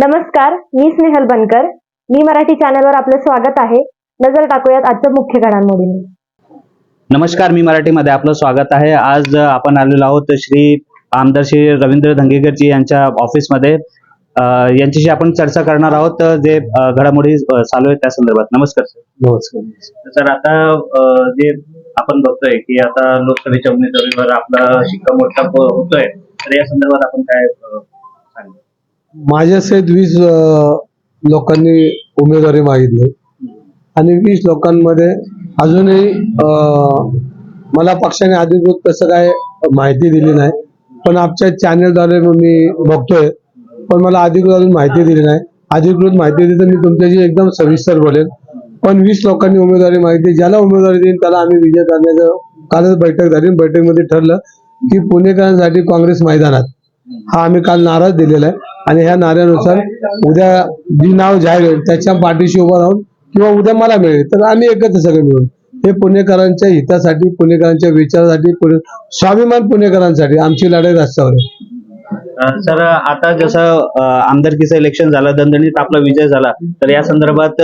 नमस्कार मी स्नेहल बनकर. मी मराठी चॅनलवर आपलं स्वागत आहे. नजर टाकूयात आजच्या मुख्य घडामोडींनी. नमस्कार मी मराठीमध्ये आपलं स्वागत आहे. आज आपण आलेलो आहोत श्री आमदार श्री रवींद्र धंगेकरजी यांच्या ऑफिसमध्ये. यांच्याशी आपण चर्चा करणार आहोत जे घडामोडी चालू आहेत त्या संदर्भात. नमस्कार सर. नमस्कार सर आता जे आपण बघतोय की आता लोकसभेच्या उमेदवारीवर आपला शिक्कामोर्तब होतोय. तर या संदर्भात आपण काय माझ्यासहित वीस लोकांनी उमेदवारी मागितली. आणि वीस लोकांमध्ये अजूनही मला पक्षाने अधिकृत तसं काय माहिती दिली नाही. पण आमच्या चॅनेलद्वारे मी बघतोय. पण मला अधिकृत अजून माहिती दिली नाही. अधिकृत माहिती दिली तर मी तुमच्याशी एकदम सविस्तर बोलेन. पण वीस लोकांनी उमेदवारी मागितली. ज्याला उमेदवारी देईन त्याला आम्ही विजय करण्याचं कालच बैठक झाली. बैठकीमध्ये ठरलं की पुणेकरांसाठी काँग्रेस मैदानात. हा आम्ही काल नाराज दिलेला आहे. आणि ह्या नाऱ्यानुसार उद्या जी नाव जाहीर होईल त्याच्या पाठीशी उभं राहून किंवा उद्या मला मिळेल तर आम्ही एकत्र सगळे मिळून. हे पुणेकरांच्या हितासाठी पुणेकरांच्या विचारासाठी पुणे स्वाभिमान पुणेकरांसाठी आमची लढाई रस्त्यावर आहे सर आता जसं आमदारकीचं इलेक्शन झालं दणदणीत आपला विजय झाला तर या संदर्भात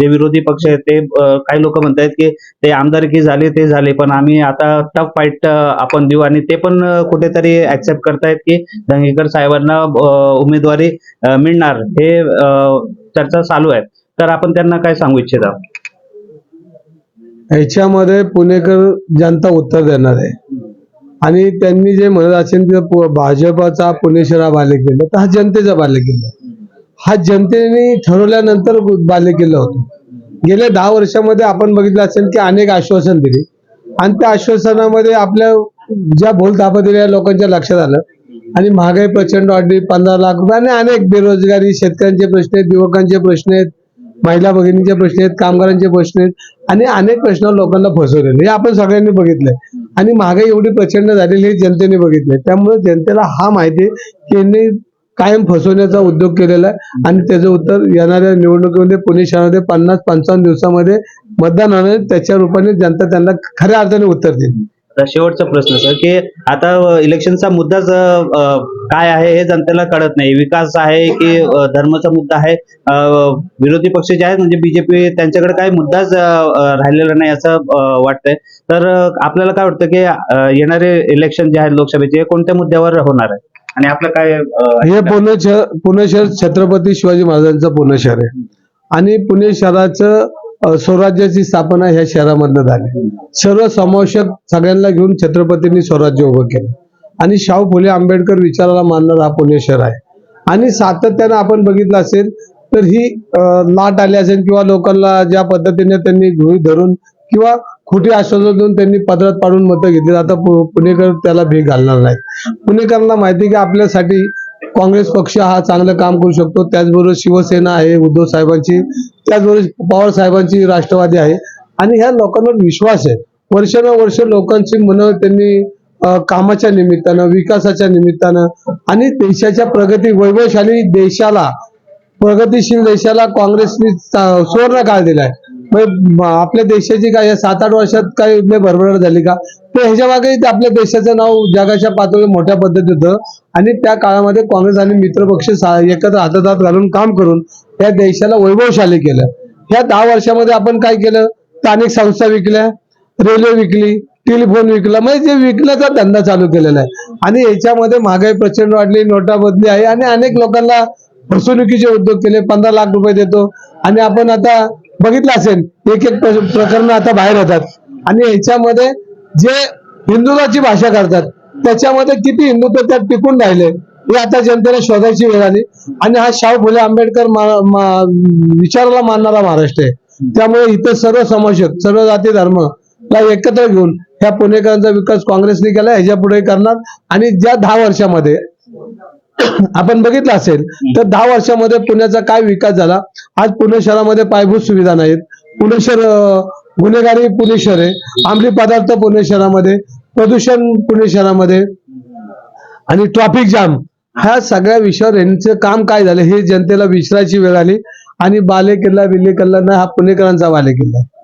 जे विरोधी पक्ष आहेत ते काही लोक म्हणतायत की ते आमदारकी झाली ते झाले पण आम्ही आता टफ फाईट आपण देऊ. आणि ते पण कुठेतरी ऍक्सेप्ट करतायत की दंगेकर साहेबांना उमेदवारी मिळणार. हे चर्चा चालू आहे. तर आपण त्यांना काय सांगू इच्छिता? ह्याच्यामध्ये पुणेकर जनता उत्तर देणार आहे. आणि त्यांनी जे म्हणत असेल की भाजपाचा भाजपचा पुणे शहरा बाले केलं तर हा जनतेचा बाले केला हा जनतेने ठरवल्यानंतर बालेकिल्ला होतो. गेल्या दहा वर्षामध्ये आपण बघितलं असेल की अनेक आश्वासन दिली. आणि त्या आश्वासनामध्ये आपल्या ज्या भूलथापा दिल्या लोकांच्या लक्षात आलं. आणि महागाई प्रचंड वाढली पंधरा लाख रुपये आणि अनेक बेरोजगारी शेतकऱ्यांचे प्रश्न आहेत युवकांचे प्रश्न आहेत महिला भगिनींचे प्रश्न आहेत कामगारांचे प्रश्न आहेत. आणि अनेक प्रश्न लोकांना फसवलेले. हे आपण सगळ्यांनी बघितलंय. आणि महागाई एवढी प्रचंड झालेली हे जनतेने बघितलंय. त्यामुळे जनतेला हा माहिती आहे की कायम फसवण्याचा उद्योग केलेला आहे. आणि त्याचं उत्तर येणाऱ्या निवडणुकीमध्ये पुणे शहरामध्ये पन्नास पंचावन्न दिवसामध्ये मतदान होणार त्याच्या रूपाने जनता त्यांना खऱ्या अर्थाने उत्तर देईल. शेवटचा प्रश्न सर की आता इलेक्शनचा मुद्दाच काय आहे हे जनतेला कळत नाही. विकास आहे की धर्माचा मुद्दा आहे? विरोधी पक्ष जे आहेत म्हणजे बीजेपी त्यांच्याकडे काही मुद्दाच राहिलेला नाही असं वाटतंय. तर आपल्याला काय वाटतं की येणारे इलेक्शन जे आहेत लोकसभेचे हे कोणत्या मुद्द्यावर होणार आहे? आणि आपलं काय हे पुणे शहर पुणे शहर छत्रपती शिवाजी महाराजांचं पुणे शहर आहे. आणि पुणे शहराचं स्वराज्याची स्थापना ह्या शहरामधनं झाली. सर्व समावेशक सगळ्यांना घेऊन छत्रपतींनी स्वराज्य उभं केलं. आणि शाहू फुले आंबेडकर विचाराला मानणारा हा पुणे शहर आहे. आणि सातत्यानं आपण बघितलं असेल तर ही लाट आली असेल किंवा लोकांना ज्या पद्धतीने त्यांनी गृहीत धरून किंवा खोटी आश्वासन देऊन त्यांनी पदरात पाडून मतं घेतली आता पुणेकर त्याला भीक घालणार नाही पुणेकरांना माहिती की आपल्यासाठी काँग्रेस पक्ष हा चांगलं काम करू शकतो. त्याचबरोबर शिवसेना आहे उद्धव साहेबांची. त्याचबरोबर पवार साहेबांची राष्ट्रवादी आहे. आणि ह्या लोकांवर विश्वास आहे. वर्षानुवर्ष लोकांची मनं त्यांनी कामाच्या निमित्तानं विकासाच्या निमित्तानं आणि देशाच्या प्रगती वैभवशाली देशाला प्रगतीशील देशाला काँग्रेसने सुवर्ण काळ दिलाय. आपल्या देशाची काय सात आठ वर्षात काय भरभराट झाली का? तर ह्याच्या मागे आपल्या देशाचं नाव जगाच्या पातळीवर मोठ्या पद्धतीत होतं. आणि त्या काळामध्ये काँग्रेस आणि मित्रपक्ष सा- एकत्र हातात हात घालून काम करून या देशाला वैभवशाली केलं. ह्या दहा वर्षामध्ये आपण काय केलं? स्थानिक संस्था विकल्या रेल्वे विकली टेलिफोन विकला म्हणजे जे विकण्याचा धंदा चालू केलेला आहे. आणि याच्यामध्ये महागाई प्रचंड वाढली नोटाबंदी आहे आणि अनेक लोकांना फसवणुकीचे उद्योग केले पंधरा लाख रुपये देतो. आणि आपण आता बघितलं असेल एक एक प्रकरण आता बाहेर येतात. आणि याच्यामध्ये जे हिंदुत्वाची भाषा करतात त्याच्यामध्ये किती हिंदुत्व त्यात टिकून राहिले हे आता जनतेला शोधायची वेळ आली. आणि हा शाहू फुले आंबेडकर मा- मा- विचाराला मानणारा महाराष्ट्र आहे. त्यामुळे इथं सर्व समावेशक सर्व जाती धर्म ला एकत्र घेऊन ह्या पुणेकरांचा विकास काँग्रेसने केला ह्याच्या पुढे करणार. आणि ज्या दहा वर्षामध्ये आपण बघितलं असेल तर दहा वर्षामध्ये पुण्याचा काय विकास झाला? आज पुणे शहरामध्ये पायाभूत सुविधा नाहीत. पुणे शहर गुन्हेगारी पुणे शहर आहे. अंमली पदार्थ पुणे शहरामध्ये. प्रदूषण पुणे शहरामध्ये. आणि ट्रॅफिक जाम ह्या सगळ्या विषयावर यांचं काम काय झालं? हे जनतेला विचारायची वेळ आली. आणि बाले किल्ला विले किल्ला ना हा पुणेकरांचा बाले किल्ला आहे.